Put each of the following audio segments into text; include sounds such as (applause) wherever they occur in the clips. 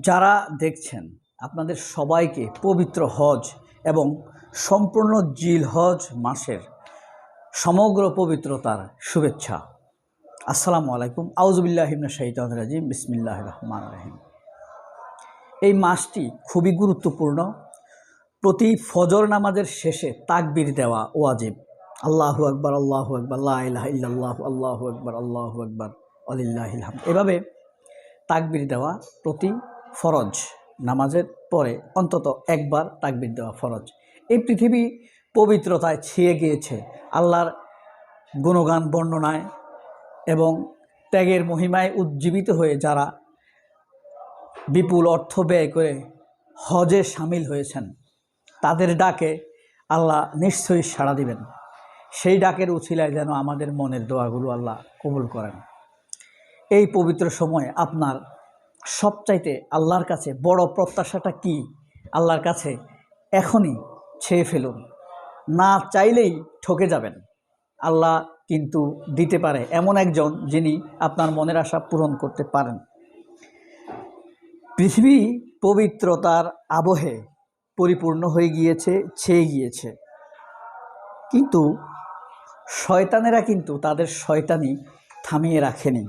যারা দেখছেন, আপনাদের সবাইকে পবিত্র হজ এবং সম্পূর্ণ জিল হজ মাসের সমগ্র পবিত্রতার শুভেচ্ছা। আসসালামু আলাইকুম। আউজবিল্লাহিমনা শাহিদ রাজিম। বিসমিল্লাহ রহমান রহিম। এই মাসটি খুবই গুরুত্বপূর্ণ। প্রতি ফজর নামাজের শেষে তাকবির দেওয়া ওয়াজিব। আল্লাহু আকবর আল্লাহু আকবর আল্লাহ ইল্লাল্লাহু, আল্লাহু আকবর আল্লাহু আকবর আলিল্লাহিলহাম এভাবে তাকবির দেওয়া প্রতি ফরজ, নামাজের পরে অন্তত একবার তাকবির দেওয়া ফরজ। এই পৃথিবী পবিত্রতায় ছেয়ে গিয়েছে, আল্লাহর গুণগান, বর্ণনায় এবং ত্যাগের মহিমায় উজ্জীবিত হয়ে যারা বিপুল অর্থ ব্যয় করে হজে সামিল হয়েছেন, তাদের ডাকে আল্লাহ নিশ্চয়ই সাড়া দিবেন। সেই ডাকের উছিলায় যেন আমাদের মনের দোয়াগুলো আল্লাহ কবুল করেন। এই পবিত্র সময়ে আপনার সবচাইতে আল্লাহর কাছে বড় প্রত্যাশাটা কি? আল্লাহর কাছে এখনই ছেয়ে ফেলুন। না চাইলেই ঠকে যাবেন। আল্লাহ কিন্তু দিতে পারে এমন একজন যিনি আপনার মনের আশা পূরণ করতে পারেন। পৃথিবী পবিত্রতার আবহে পরিপূর্ণ হয়ে গিয়েছে, ছেয়ে গিয়েছে। কিন্তু শয়তানেরা কিন্তু তাদের শয়তানি থামিয়ে রাখেনি।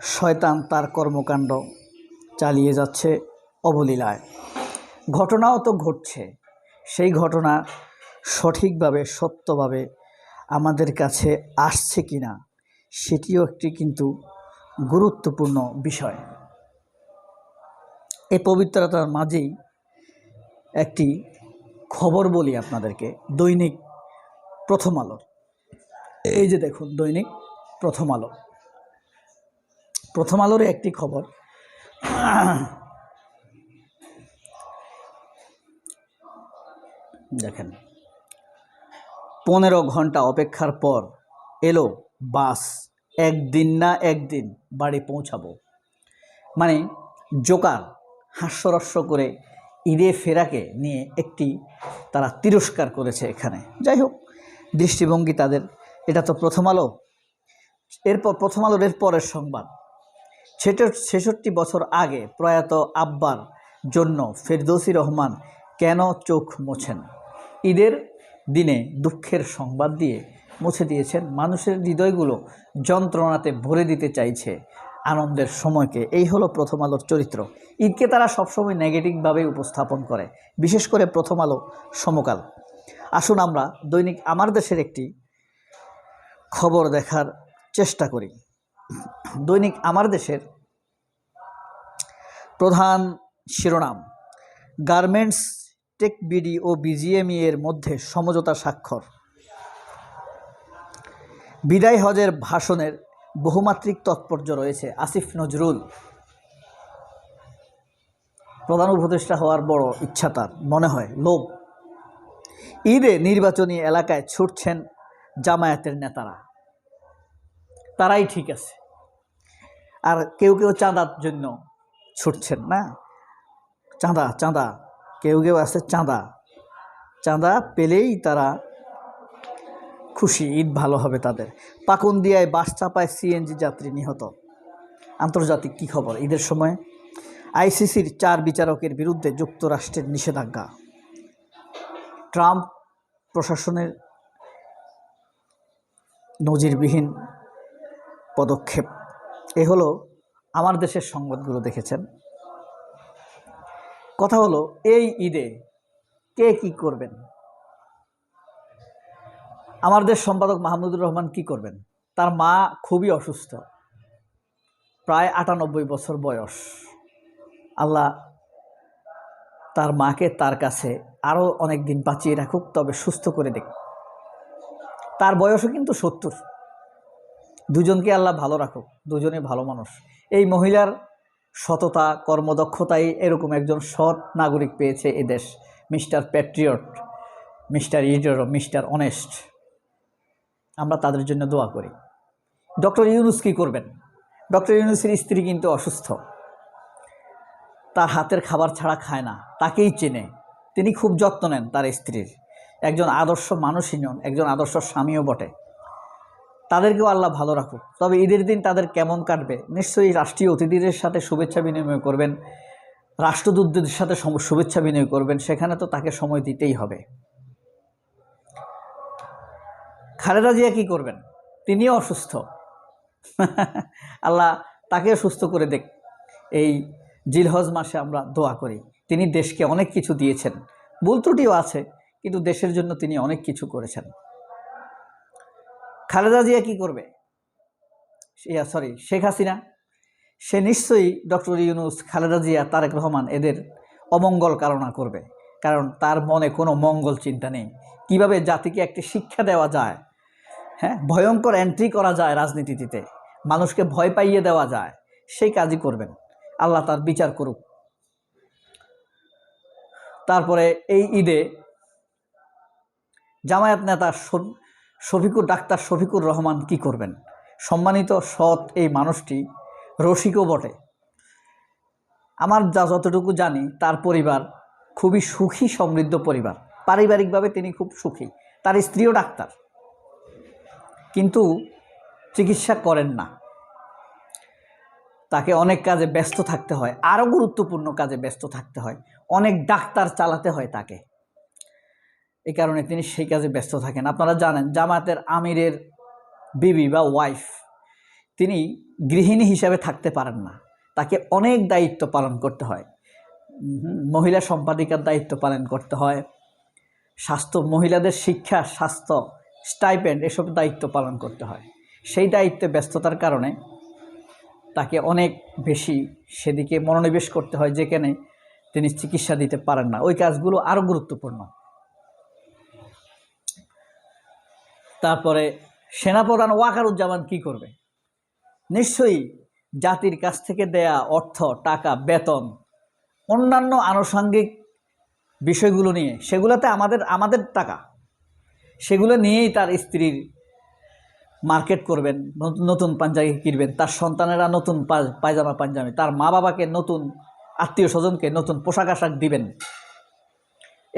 শয়তান তার কর্মকাণ্ড চালিয়ে যাচ্ছে অবলীলায়। ঘটনাও তো ঘটছে। সেই ঘটনা সঠিকভাবে, সত্যভাবে আমাদের কাছে আসছে কি না, সেটিও একটি কিন্তু গুরুত্বপূর্ণ বিষয়। এই পবিত্রতার মাঝেই একটি খবর বলি আপনাদেরকে, দৈনিক প্রথম আলোর। এই যে দেখুন, দৈনিক প্রথম আলো। প্রথম আলোর একটি খবর। দেখেন। পনেরো ঘণ্টা অপেক্ষার পর এলো বাস। একদিন না একদিন বাড়ি পৌঁছাবো। মানে জোকার, হাস্যরস্য করে ঈদে ফেরাকে নিয়ে একটি তারা তিরস্কার করেছে এখানে। যাই হোক, দৃষ্টিভঙ্গি তাদের। এটা তো প্রথম আলো। এরপর, প্রথম আলোর এর পরের সংবাদ। ছেষট্টি বছর আগে প্রয়াত আব্বার জন্য ফেরদৌসি রহমান কেন চোখ মোছেন? ঈদের দিনে দুঃখের সংবাদ দিয়ে মুছে দিয়েছেন। মানুষের হৃদয়গুলো যন্ত্রণাতে ভরে দিতে চাইছে আনন্দের সময়কে। এই হলো প্রথম আলোর চরিত্র। ঈদকে তারা সবসময় নেগেটিভভাবে উপস্থাপন করে, বিশেষ করে প্রথম আলো সমকাল। আসুন আমরা দৈনিক আমার দেশের একটি খবর দেখার চেষ্টা করি। দৈনিক আমার দেশের প্রধান শিরোনাম, গার্মেন্টস, টেক বিডি ও বিজিএমই এর মধ্যে সমঝোতা স্বাক্ষর। বিদায় হজের ভাষণের বহুমাত্রিক তাৎপর্য রয়েছে আসিফ নজরুল। প্রধান উপদেষ্টা হওয়ার বড় ইচ্ছা তার, মনে হয়, লোভ। ঈদে নির্বাচনী এলাকায় ছুটছেন জামায়াতের নেতারা। তারাই ঠিক আছে। আর কেউ কেউ চাঁদার জন্য ছুটছেন না। চাঁদা চাঁদা, কেউ কেউ আছে চাঁদা। চাঁদা পেলেই তারা খুশি, ঈদ ভালো হবে তাদের। পাকুন্দিয়ায় বাস চাপায় সিএনজি যাত্রী নিহত। আন্তর্জাতিক কী খবর? ঈদের সময় আইসিসির চার বিচারকের বিরুদ্ধে যুক্তরাষ্ট্রের নিষেধাজ্ঞা। ট্রাম্প প্রশাসনের নজিরবিহীন পদক্ষেপ। এ হলো আমার দেশের সংবাদগুলো দেখেছেন। কথা হলো, এই ঈদে কে কি করবেন? আমার দেশ সম্পাদক মাহমুদুর রহমান কি করবেন? তার মা খুবই অসুস্থ। প্রায় আটানব্বই বছর বয়স। আল্লাহ তার মাকে তার কাছে আরও অনেক দিন বাঁচিয়ে রাখুক, তবে সুস্থ করে দেখ তার বয়সও কিন্তু সত্তর। দুজনকে আল্লাহ ভালো রাখুক দুজনে ভালো মানুষ। এই মহিলার সততা, কর্মদক্ষতাই এরকম একজন সৎ নাগরিক পেয়েছে এ দেশ। মিস্টার প্যাট্রিয়ট, মিস্টার ইডর মিস্টার অনেস্ট। আমরা তাদের জন্য দোয়া করি। ডক্টর ইউনুস কী করবেন? ডক্টর ইউনুসের স্ত্রী কিন্তু অসুস্থ। তার হাতের খাবার ছাড়া খায় না, তাকেই চেনে। তিনি খুব যত্ন নেন তার স্ত্রীর। একজন আদর্শ মানুষই নন, একজন আদর্শ স্বামীও বটে। তাদেরকেও আল্লাহ ভালো রাখুক। তবে ঈদের দিন তাদের কেমন কাটবে? নিশ্চয়ই রাষ্ট্রীয় অতিথিদের সাথে শুভেচ্ছা বিনিময় করবেন, রাষ্ট্রদূতদের সাথে শুভেচ্ছা বিনিময় করবেন, সেখানে তো তাকে সময় দিতেই হবে। খালেদা জিয়া কি করবেন? তিনিও অসুস্থ। (laughs) আল্লাহ তাকে সুস্থ করে দেখ। এই জিলহজ মাসে আমরা দোয়া করি। তিনি দেশকে অনেক কিছু দিয়েছেন। ভুল ত্রুটিও আছে, কিন্তু দেশের জন্য তিনি অনেক কিছু করেছেন। খালেদা জিয়া কি করবে? Yeah sorry Sheikh Hasina. সে নিশ্চয়ই ডক্টর ইউনুস, খালেদা জিয়া, তারেক রহমান এদের অমঙ্গল কারণা করবে। কারণ তার মনে কোনো মঙ্গল চিন্তা নেই। কীভাবে জাতিকে একটি শিক্ষা দেওয়া যায়? হ্যাঁ ভয়ঙ্কর এন্ট্রি করা যায় রাজনীতিতে। মানুষকে ভয় পাইয়ে দেওয়া যায়। সেই কাজই করবেন। আল্লাহ তার বিচার করুক। তারপরে এই ঈদে জামায়াত নেতা শফিকুর ডাক্তার শফিকুর রহমান কি করবেন? সম্মানিত সৎ এই মানুষটি রসিকও বটে। আমার যা যতটুকু জানি, তার পরিবার খুবই সুখী, সমৃদ্ধ পরিবার। পারিবারিকভাবে তিনি খুব সুখী। তার স্ত্রীও ডাক্তার। কিন্তু চিকিৎসা করেন না। তাকে অনেক কাজে ব্যস্ত থাকতে হয়। আরও গুরুত্বপূর্ণ কাজে ব্যস্ত থাকতে হয়। অনেক ডাক্তার চালাতে হয় তাকে। এই কারণে তিনি সেই কাজে ব্যস্ত থাকেন। আপনারা জানেন জামাতের আমিরের বিবি বা ওয়াইফ তিনি গৃহিণী হিসাবে থাকতে পারেন না। তাকে অনেক দায়িত্ব পালন করতে হয়। মহিলা সম্পাদিকার দায়িত্ব পালন করতে হয়। স্বাস্থ্য, মহিলাদের শিক্ষা, স্বাস্থ্য স্টাইপেন্ড এসব দায়িত্ব পালন করতে হয়। সেই দায়িত্বে ব্যস্ততার কারণে তাকে অনেক বেশি সেদিকে মনোনিবেশ করতে হয়, যেখানে তিনি চিকিৎসা দিতে পারেন না। ওই কাজগুলো আরও গুরুত্বপূর্ণ। তারপরে সেনাপ্রধান ওয়াকারুজ্জামান কি করবে? নিশ্চয়ই জাতির কাছ থেকে দেয়া অর্থ, টাকা, বেতন, অন্যান্য আনুষঙ্গিক বিষয়গুলো নিয়ে, সেগুলোতে আমাদের আমাদের টাকা, সেগুলো নিয়েই তার স্ত্রীর মার্কেট করবেন, নতুন পাঞ্জাবি কিনবেন, তার সন্তানেরা নতুন পায়জামা, পাঞ্জাবি, তার মা বাবাকে নতুন আত্মীয় স্বজনকে নতুন পোশাক আশাক দিবেন।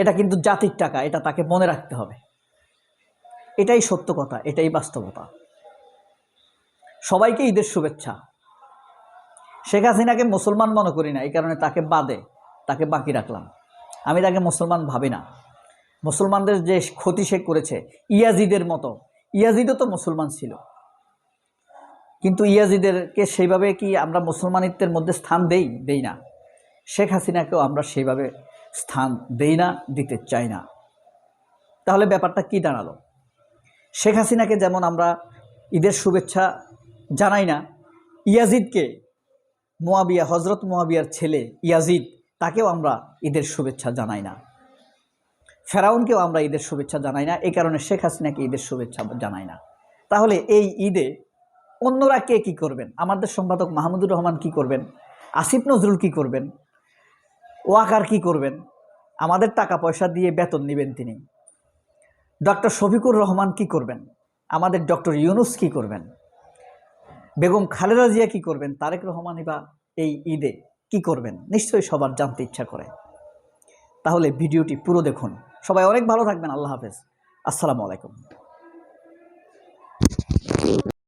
এটা কিন্তু জাতির টাকা, এটা তাকে মনে রাখতে হবে। এটাই সত্য কথা, এটাই বাস্তবতা। সবাইকে ঈদের শুভেচ্ছা। শেখ হাসিনাকে মুসলমান মনে করি না, এই কারণে তাকে বাদে তাকে বাকি রাখলাম। আমি তাকে মুসলমান ভাবি না। মুসলমানদের যে ক্ষতি সে করেছে, ইয়াজিদের মতো, ইয়াজিদও তো মুসলমান ছিল। কিন্তু ইয়াজিদেরকে সেইভাবে কি আমরা মুসলমানিত্বের মধ্যে স্থান দেই দেই না? শেখ হাসিনাকেও আমরা সেইভাবে স্থান দেই না, দিতে চাই না। তাহলে ব্যাপারটা কি দাঁড়াল? শেখ হাসিনাকে যেমন আমরা ঈদের শুভেচ্ছা জানাই না, ইয়াজিদকে মোয়াবিয়া হজরত মোয়াবিয়ার ছেলে ইয়াজিদ, তাকেও আমরা ঈদের শুভেচ্ছা জানাই না। ফেরাউনকেও আমরা ঈদের শুভেচ্ছা জানাই না, এই কারণে শেখ হাসিনাকে ঈদের শুভেচ্ছা জানাই না। তাহলে এই ঈদে অন্যরা কে কী করবেন? আমাদের সম্পাদক মাহমুদুর রহমান কি করবেন? আসিফ নজরুল কি করবেন? ওয়াকার কি করবেন? আমাদের টাকা পয়সা দিয়ে বেতন নেবেন তিনি। ডক্টর শফিকুর রহমান কি করবেন? আমাদের ডক্টর ইউনুস কি করবেন? বেগম খালেদা জিয়া কি করবেন? তারেক রহমানই বা এই ঈদে কি করবেন? নিশ্চয়ই সবার জানতে ইচ্ছা করে। তাহলে ভিডিওটি পুরো দেখুন। সবাই অনেক ভালো থাকবেন। আল্লাহ হাফেজ। আসসালামু আলাইকুম।